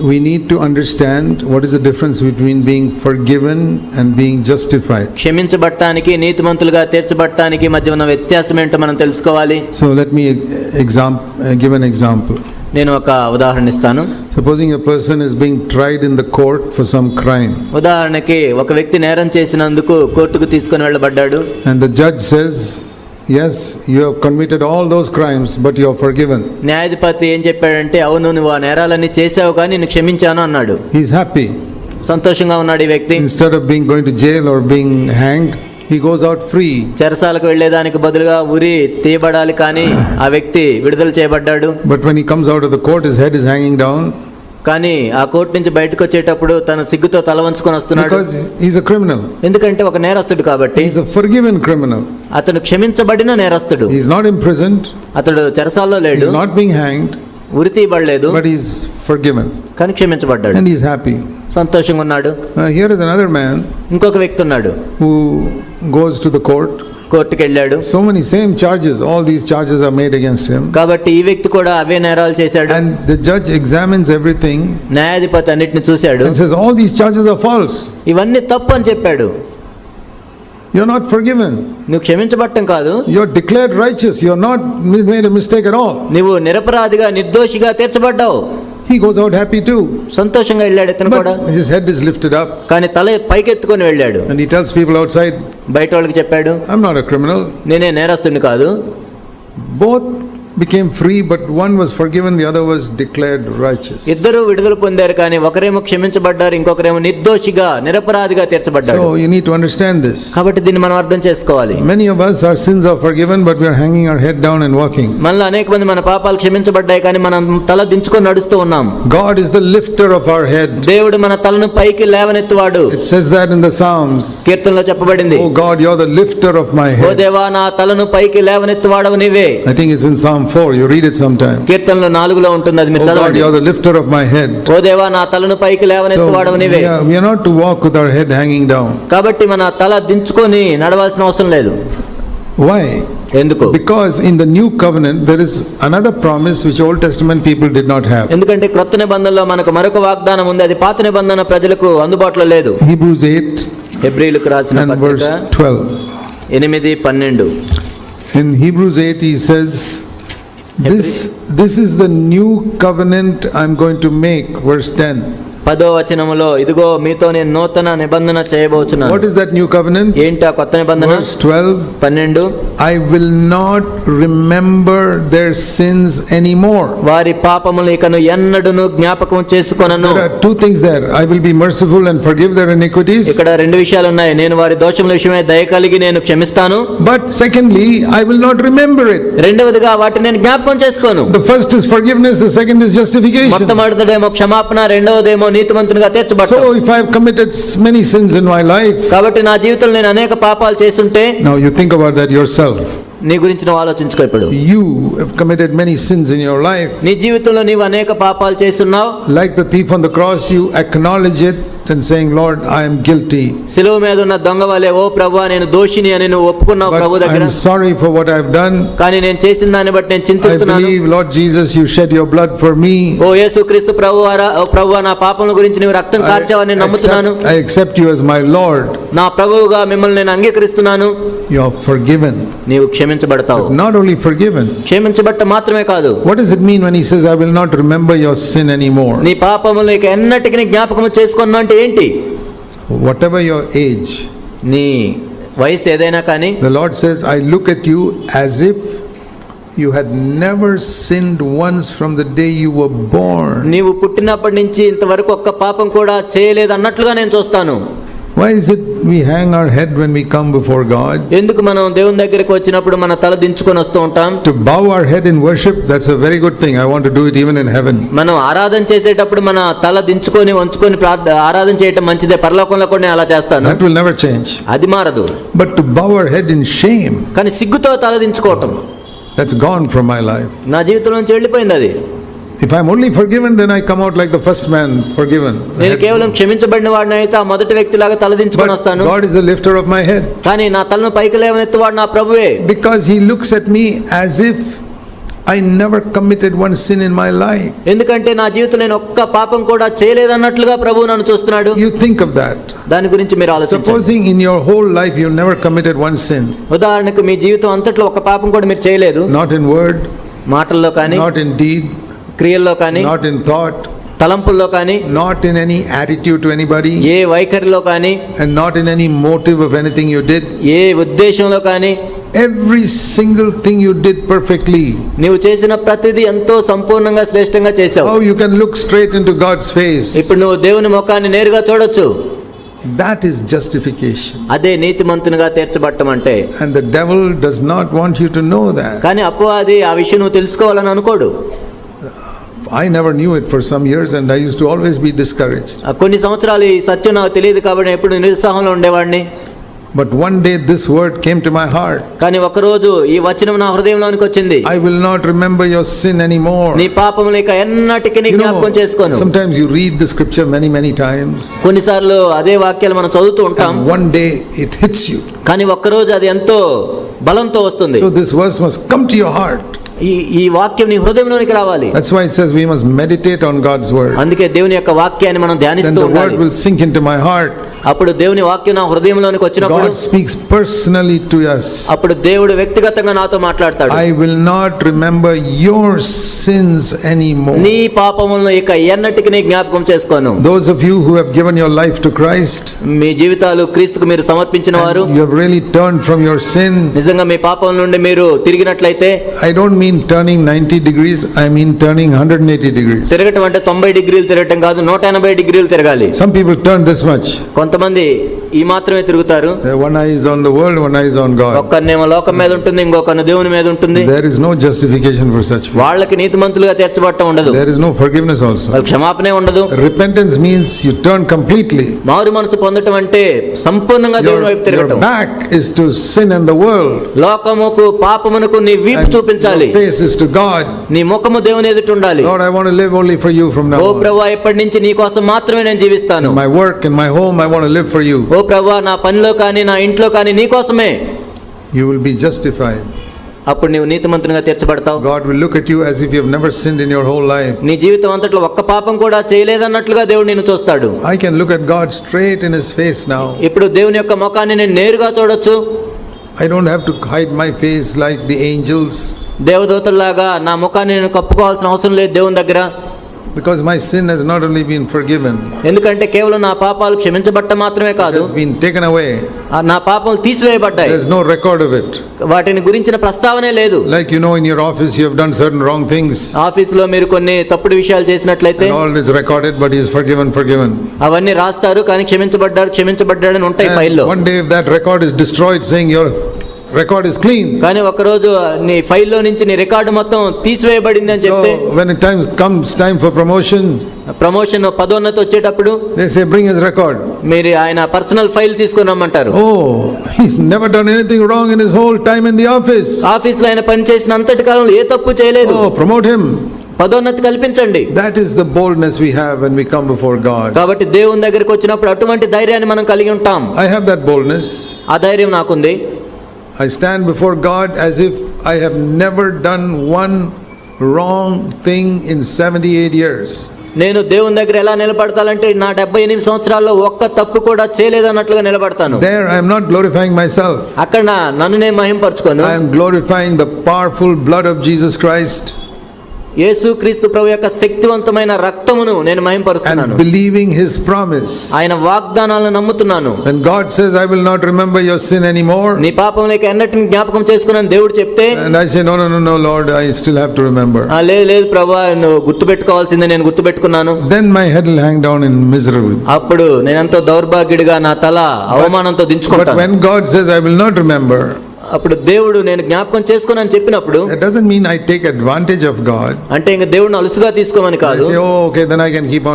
we need to understand what is the difference between being forgiven and being justified. క్షమించబట్టానికి నీతిమంతులుగా తీర్చబట్టానికి మధ్య ఉన్న వ్యత్యాసం ఏంటో మనం తెలుసుకోవాలి So let me exam- uh, give an example. నేను ఒక ఉదాహరణ ఇస్తాను Supposing a person is being tried in the court for some crime ఉదాహరణకి ఒక వ్యక్తి నేరం చేసినందుకు కోర్టుకు తీసుకొని వెళ్ళబడ్డాడు and the judge says, yes, you have committed all those crimes but you are forgiven. న్యాయాధిపతి ఏం చెప్పాడంటే అవును నువ్వు ఆ నేరాలన్నీ చేసావు కానీ నేను క్షమించాను అన్నాడు He is happy. సంతోషంగా ఉన్నాడు ఈ వ్యక్తి Instead of being going to jail or being hanged, he goes out free. చెరసాలకు వెళ్ళేదానికి బదులుగా ఉరి తీయబడాలి కానీ ఆ వ్యక్తి విడుదల చేయబడ్డాడు But when he comes out of the court, his head is hanging down కానీ ఆ కోర్టు నుంచి బయటకు వచ్చేటప్పుడు తన సిగ్గుతో తల వంచుకొని వస్తున్నాడు. క్రిమినల్ ఎందుకంటే ఒక నేరస్తుడు కాబట్టి క్రిమినల్ అతను క్షమించబడిన నేరస్తుడు. నాట్ ఇంప్రెజెంట్ అతడు చెరసాల్లో లేడు. నాట్ బీంగ్ హ్యాంగ్డ్ వృత్తి ఇవ్వలేదు బట్ ఈస్ ఫర్ కానీ క్షమించబడ్డాడు. ఈస్ హ్యాపీ సంతోషంగా ఉన్నాడు. హియర్ ఇస్ ఇంకొక వ్యక్తి ఉన్నాడు. హూ టు ద కోర్ట్ కోర్టుకి వెళ్ళాడు So many same charges, all these charges are made against him. కాబట్టి ఈ వ్యక్తి కూడా అవే నేరాలు చేశాడు And the judge examines everything న్యాయాధిపతి అన్నిటిని చూశాడు and says, All these charges are false. ఇవన్నీ తప్పు అని చెప్పాడు You're not forgiven. నువ్వు క్షమించబట్టం కాదు You're declared righteous. You're not made a mistake at all. నువ్వు నిరపరాధిగా నిర్దోషిగా తీర్చబడ్డావు He goes out happy too. సంతోషంగా వెళ్ళాడు ఇతను కూడా But his head is lifted up కానీ తల పైకెత్తుకొని వెళ్ళాడు and he tells people outside, బయట వాళ్ళకి చెప్పాడు I'm not a criminal. నేనే నేరస్తుడిని కాదు Both became free, but one was forgiven, the other was declared righteous. ఇద్దరు విడుదల పొందారు కానీ ఒకరేమో క్షమించబడ్డారు ఇంకొకరేమో నిర్దోషిగా నిరపరాధిగా తీర్చబడ్డాడు So you need to understand this. కాబట్టి దీన్ని మనం అర్థం చేసుకోవాలి Many of us, our sins are forgiven, but we are hanging our head down and walking. మనలో అనేక మంది మన పాపాలు క్షమించబడ్డాయి కానీ మనం తల దించుకొని నడుస్తూ ఉన్నాం God is the lifter of our head. దేవుడు మన తలను పైకి లేవనెత్తువాడు It says that in the Psalms. కీర్తనలో చెప్పబడింది Oh God, you're the lifter of my oh head. దేవా నా తలను పైకి లేవనెత్తువాడవు నీవే I think it's in Psalm 4. You read it sometime. కీర్తనలో నాలుగులో ఉంటుంది అది Oh మీరు చదవండి you're the lifter of my head. ఓ దేవా నా తలను పైకి లేవనెత్తువాడవు we నీవే are, we are not to walk with our head hanging down. కాబట్టి మన తల దించుకొని నడవాల్సిన అవసరం లేదు Why? ఎందుకు Because in the new covenant, there is another promise which Old Testament people did not have. ఎందుకంటే క్రొత్త నిబంధనలో మనకు మరొక వాగ్దానం ఉంది అది పాత నిబంధన ప్రజలకు అందుబాటులో లేదు Hebrews 8 హెబ్రిలకు రాసిన పత్రిక 12. ఎనిమిది పన్నెండు In Hebrews 8, he says, This, this is the new covenant I'm going to make, verse 10. పదో వచనములో ఇదిగో మీతో నేను నూతన నిబంధన చేయబోచున్నాను. What is that new covenant ఏంటి ఆ నిబంధన? 12 12 I will not remember their sins any వారి పాపములను ఇకను ఎన్నడును జ్ఞాపకం చేసుకొనను. Two things there I will be merciful and forgive their iniquities ఇక్కడ రెండు విషయాలు ఉన్నాయి. నేను వారి దోషముల విషయమే దయ కలిగి నేను క్షమిస్తాను. But secondly I will not remember it రెండవదిగా వాటిని నేను జ్ఞాపకం చేసుకోను. First is forgiveness the second justification మొత్తం అడతడేమో క్షమాపణ రెండవదేమో నీతివంతునిగా తీర్చబడ so if I have committed many sins in my life కాబట్టి నా జీవితంలో నేను అనేక పాపాలు చేస్తుంటే now you think about that yourself నీ గురించి నువ్వు ఆలోచించుకో you committed many sins in your life నీ జీవితంలో నీవు అనేక పాపాలు చేస్తున్నావు. Like the thief on the cross you acknowledge it and saying, Lord, I am guilty. సిలువ మీద ఉన్న దొంగ వలె ఓ ప్రభు నేను దోషిని అని నువ్వు ఒప్పుకున్నావు ప్రభు దగ్గర I'm sorry for what I've done. కానీ నేను చేసిన దాన్ని బట్టి నేను I చింతిస్తున్నాను believe, Lord Jesus, you shed your blood for me. ఓ యేసు క్రీస్తు ప్రభు ఓ ప్రభు నా పాపముల గురించి నీవు రక్తం I కార్చావని నేను నమ్ముతున్నాను I accept you as my Lord. నా ప్రభువుగా మిమ్మల్ని నేను అంగీకరిస్తున్నాను You are forgiven. నీవు క్షమించబడతావు Not only forgiven. క్షమించబట్ట మాత్రమే కాదు What does it mean when he says, I will not remember your sin anymore? నీ పాపములు ఇక ఎన్నటికి జ్ఞాపకం చేసుకున్నా అంటే ఏంటి Whatever your age, నీ వయసు ఏదైనా కానీ the Lord says, I look at you as if you had never sinned once from the day you were born. నీవు పుట్టినప్పటి నుంచి ఇంతవరకు ఒక్క పాపం కూడా చేయలేదు అన్నట్లుగా నేను చూస్తాను Why is it we hang our head when we come before God? ఎందుకు మనం దేవుని దగ్గరికి వచ్చినప్పుడు మన తల దించుకొని వస్తూ ఉంటాం To bow our head in worship, that's a very good thing. I want to do it even in heaven. మనం ఆరాధన చేసేటప్పుడు మన తల దించుకొని వంచుకొని ఆరాధన చేయటం మంచిదే పరలోకంలో కూడా నేను అలా చేస్తాను That will never change. అది మారదు But to bow our head in shame, కానీ సిగ్గుతో తల దించుకోవటం that's gone from my life. నా జీవితం నుంచి వెళ్ళిపోయింది అది If I'm only forgiven, then I come out like the first man forgiven. నేను కేవలం క్షమించబడిన వాడిని అయితే ఆ మొదటి వ్యక్తిలాగా తల దించుకొని But వస్తాను God is the lifter of my head. కానీ నా తలను పైకి లేవనెత్తువాడు నా ప్రభువే Because he looks at me as if I never committed one sin in my life. ఎందుకంటే నా జీవితం నేను ఒక్క పాపం కూడా చేయలేదన్నట్లుగా ప్రభు నన్ను చూస్తున్నాడు You think of that. దాని గురించి మీరు ఆలోచించండి Supposing in your whole life you never committed one sin, ఉదాహరణకు మీ జీవితం అంతట్లో ఒక పాపం కూడా మీరు చేయలేదు not in word, మాటల్లో కానీ not in deed, క్రియల్లో కానీ నాట్ ఇన్ థాట్ తలంపుల్లో కానీ not in any attitude to anybody ఏ వైఖరిలో కానీ and not in any motive of anything you did ఏ ఉద్దేశంలో కానీ every single thing you did perfectly నీవు చేసిన ప్రతిదీ ఎంతో సంపూర్ణంగా శ్రేష్టంగా చేశావు. How you can look straight into God's face ఇప్పుడు నువ్వు దేవుని ముఖాన్ని నేరుగా చూడొచ్చు. దట్ ఇస్ జస్టిఫికేషన్ అదే నీతిమంతునిగా తీర్చబట్టడం అంటే and the devil does not want you to know that కానీ అపవాది ఆ విషయం నువ్వు తెలుసుకోవాలని అనుకోడు. I never knew it for some years and I used to always be discouraged. ఆ కొన్ని సంవత్సరాలు ఈ సత్యం నాకు తెలియదు కాబట్టి నేను ఎప్పుడు నిరుత్సాహంలో ఉండేవాడిని But one day this word came to my heart. కానీ ఒకరోజు ఈ వచనం నా హృదయంలోనికి వచ్చింది I will not remember your sin anymore. నీ పాపం లేక ఎన్నటికీ నీ You జ్ఞాపకం know, చేసుకోను sometimes you read the scripture many, many times. కొన్నిసార్లు అదే వాక్యాలు మనం చదువుతూ ఉంటాం And one day it hits you. కానీ ఒక్కరోజు అది ఎంతో బలంతో వస్తుంది So this verse must come to your heart. ఈ ఈ వాక్యం నీ హృదయంలోనికి రావాలి. That's why it says we must meditate on God's word అందుకే దేవుని యొక్క వాక్యాన్ని మనం ధ్యానిస్తూ ఉండాలి. That will sink into my heart అప్పుడు దేవుని వాక్యం నా హృదయంలోనికి వచ్చినప్పుడు God speaks personally to us. అప్పుడు దేవుడు వ్యక్తిగతంగా నాతో మాట్లాడతాడు. I will not remember your sins any more నీ పాపములను ఇక ఎన్నటికి నీ జ్ఞాపకం చేసుకోను. Those of you who have given your life to Christ మీ జీవితాలు క్రీస్తుకు మీరు సమర్పించిన వారు you have really turn from your sin నిజంగా మీ పాపం నుండి మీరు తిరిగినట్లయితే I don't mean turning 90 degrees, I mean turning 180 degrees. తిరగటం అంటే తొంభై డిగ్రీలు తిరగటం కాదు నూట ఎనభై డిగ్రీలు తిరగాలి Some people turn this much. కొంతమంది ఈ మాత్రమే తిరుగుతారు. One eyes on the world one eyes on God ఒక లోకం మీద ఉంటుంది ఇంకొక దేవుని మీద ఉంటుంది. There is no justification for such వాళ్ళకి నీతిమంతులుగా తీర్చబడటం ఉండదు. దేర్ నో ఫర్గివ్నెస్ ఆల్సో వాళ్ళ క్షమాపణే ఉండదు. Repentance means you turn completely మారు మనసు పొందటం అంటే సంపూర్ణంగా దేవుని వైపు తిరగటం. Is to sin in the world లోకముకు పాపమునకు నీ వీపు చూపించాలి. ఫేస్ ఇస్ టు గాడ్ నీ ముఖము దేవుని ఎదుటి ఉండాలి. Lord I want to only for you from ఓ ప్రభువా ఇప్పటి నుంచి నీ కోసం మాత్రమే నేను జీవిస్తాను. My work in my I want to live ఓ ప్రభు నా పనిలో కానీ నా ఇంట్లో కానీ నీ కోసమే. యూ విల్ బి జస్టిఫైడ్ అప్పుడు నీవు నీతిమంతునిగా తీర్చబడతావు. God will look at you as if you have never sinned in your whole life నీ జీవితం అంతట్లో ఒక్క పాపం కూడా చేయలేదన్నట్లుగా దేవుడు నిన్ను చూస్తాడు. I can look at God straight in his face now ఇప్పుడు దేవుని యొక్క ముఖాన్ని నేను నేరుగా చూడొచ్చు. I don't have to hide my face like the angels దేవదూతల్లాగా నా ముఖాన్ని నేను కప్పుకోవాల్సిన అవసరం లేదు దేవుని దగ్గర. Because my sin has not only been forgiven, ఎందుకంటే కేవలం నా పాపాలు క్షమించబట్ట మాత్రమే it కాదు has been taken away. ఆ నా పాపాలు తీసివేయబడ్డాయి There's no record of it. వాటిని గురించిన ప్రస్తావనే లేదు Like you know, in your office, you have done certain wrong things, ఆఫీసులో మీరు కొన్ని తప్పుడు విషయాలు చేసినట్లయితే and all is recorded, but He is forgiven, forgiven. అవన్నీ రాస్తారు కానీ క్షమించబడ్డారు క్షమించబడ్డాడు అని ఉంటాయి ఫైల్లో And one day, if that record is destroyed, record is clean కానీ ఒక రోజు నీ ఫైల్లో నుంచి నీ రికార్డు మొత్తం తీసివేయబడింది అని చెప్తే when time comes time for promotion promotion పదోన్నతి వచ్చేటప్పుడు they say bring his record మీరు ఆయన పర్సనల్ ఫైల్ తీసుకొని రమ్మంటారు. ఓ his never done anything wrong in his whole time in the office ఆఫీస్లో ఆయన పని చేసిన అంతటి కాలంలో ఏ తప్పు చేయలేదు. ఓ ప్రమోట్ హిమ్ పదోన్నతి కల్పించండి. That is the boldness we have when we come before God కాబట్టి దేవుని దగ్గరికి వచ్చినప్పుడు అటువంటి ధైర్యాన్ని మనం కలిగి ఉంటాం. ఐ హావ్ దట్ బోల్డ్నెస్ ఆ ధైర్యం నాకుంది. I stand before God as if I have never done one wrong thing in 78 years. నేను దేవుని దగ్గర ఎలా నిలబడతానంటే నా డెబ్బై ఎనిమిది సంవత్సరాల్లో ఒక్క తప్పు కూడా చేయలేదన్నట్లుగా నిలబడతాను There I am not glorifying myself. అక్కడ నా- నన్ను నేను మహింపరచుకోను I am glorifying the powerful blood of Jesus యేసుక్రీస్తు ప్రభు యొక్క శక్తివంతమైన రక్తమును నేను మహిమపరుస్తున్నాను బిలీవింగ్ హిస్ ప్రామిస్ ఆయన వాగ్దానాలను నమ్ముతున్నాను. And God says I will not remember your sin any నీ పాపం లేక ఎన్నటిని జ్ఞాపకం చేసుకున్నాను దేవుడు చెప్తే and I say no no no Lord I still have to remember ఆ లేదు లేదు ప్రభువా నేను గుర్తుపెట్టుకోవాల్సిందే నేను గుర్తు పెట్టుకున్నాను then my head will hang down in miserable అప్పుడు నేను ఎంత దౌర్భాగ్యుడిగా నా తల అవమానంతో దించుకుంటాను. But when God says I will not remember అప్పుడు దేవుడు నేను జ్ఞాపకం చేసుకోను అని చెప్పినప్పుడు that doesn't mean I take advantage of God అంటే ఇంకా దేవుడిని అలుసుగా తీసుకోమని కాదు. Okay then I can keep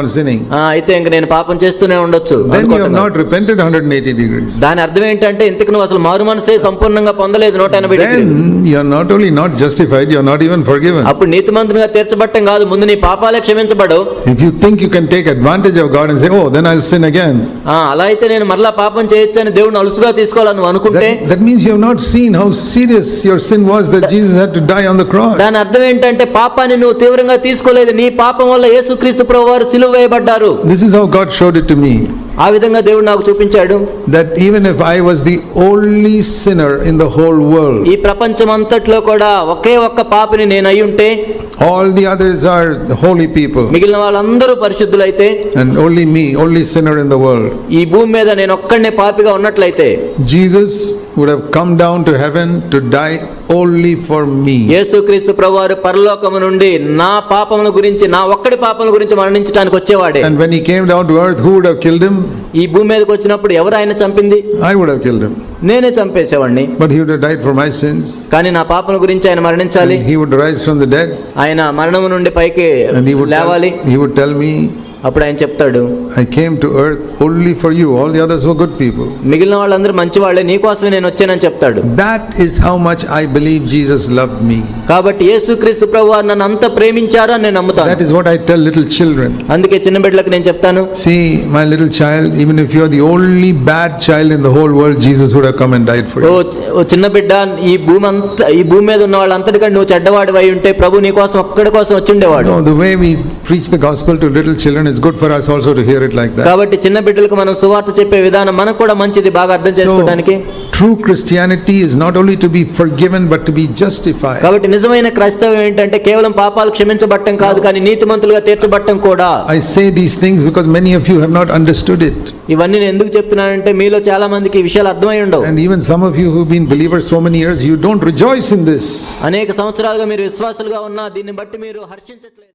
అయితే ఇంకా నేను పాపం చేస్తూనే ఉండొచ్చు దెన్ యు హావ్ నాట్ దాని అర్థం ఏంటంటే ఇంతకు నువ్వు అసలు మారు మనసే సంపూర్ణంగా పొందలేదు 180 degrees then you are not only not justified you not even forgiven అప్పుడు నీతిమంతునిగా తీర్చబడటం కాదు ముందు నీ పాపాలే క్షమించబడు if you think you can take advantage of God and అలా అయితే నేను మరలా పాపం చేయొచ్చని దేవుడిని అలుసుగా తీసుకోవాలని అనుకుంటే that not seen how serious your sin was that Jesus had to die on the cross. దాని అర్థం ఏంటంటే పాపాన్ని నువ్వు తీవ్రంగా తీసుకోలేదు నీ పాపం వల్ల యేసుక్రీస్తు ప్రభు వారు సిలువ వేయబడ్డారు This is how God showed it to me. ఆ విధంగా దేవుడు నాకు చూపించాడు That even if I was the only sinner in the whole world, ఈ ప్రపంచం అంతట్లో కూడా ఒకే ఒక్క పాపిని నేను అయి ఉంటే all the others are holy people, మిగిలిన వాళ్ళందరూ పరిశుద్ధులైతే and only me, only sinner in the world. ఈ భూమి మీద నేను ఒక్కడనే పాపిగా ఉన్నట్లయితే Jesus would have come down to heaven to die only for me. యేసుక్రీస్తు ప్రభువారు పరలోకము నుండి నా పాపముల గురించి నా ఒక్కడి పాపముల గురించి మరణించడానికి వచ్చేవాడే And when he came down to earth, who would have killed him? ఈ భూమి మీదకి వచ్చినప్పుడు ఎవరు ఆయన చంపింది I would have killed him. నేనే చంపేసేవాడిని But he would have died for my sins. కానీ నా పాపల గురించి ఆయన మరణించాలి he would rise from the dead. ఆయన మరణము నుండి పైకి లేవాలి he would tell me, అప్పుడు ఆయన చెప్తాడు I came to earth only for you. All the others were good people. మిగిలిన వాళ్ళందరూ మంచివాళ్ళే నీకోసమే నేను వచ్చానని చెప్తాడు That is how much I believe Jesus loved me. కాబట్టి యేసుక్రీస్తు ప్రభు వారు నన్ను అంత ప్రేమించారు అని నేను నమ్ముతాను That is what I tell little children. అందుకే చిన్న బిడ్డలకు నేను చెప్తాను See, my little child, even if you're the only bad child in the whole world, Jesus would have come and died for oh you. ఓ చిన్న బిడ్డ ఈ భూమి అంతా ఈ భూమి మీద ఉన్న వాళ్ళంతటికంటే నువ్వు చెడ్డవాడు అయి ఉంటే ప్రభు నీ కోసం ఒక్కడి కోసం వచ్చిండేవాడు No, the way we preach the gospel to little children it's good for us also to hear it like that కాబట్టి చిన్న బిడ్డలకు మనం సువార్త చెప్పే విధానం మనకు కూడా మంచిది బాగా అర్థం చేసుకోవడానికి. True Christianity is not only to be forgiven but to be justify కాబట్టి నిజమైన క్రైస్తవం ఏంటంటే కేవలం పాపాలు క్షమించబడటం కాదు కానీ నీతిమంతులుగా తీర్చబడటం కూడా. I say these things because many of you have not understood it ఇవన్నీ నేను ఎందుకు చెప్తున్నానంటే మీలో చాలా మందికి ఈ విషయాలు అర్థమై ఉండవు. And even some of you who been believers so many years you don't rejoice in this అనేక సంవత్సరాలుగా మీరు విశ్వాసులుగా ఉన్నా దీన్ని బట్టి మీరు హర్షించట్లేదు.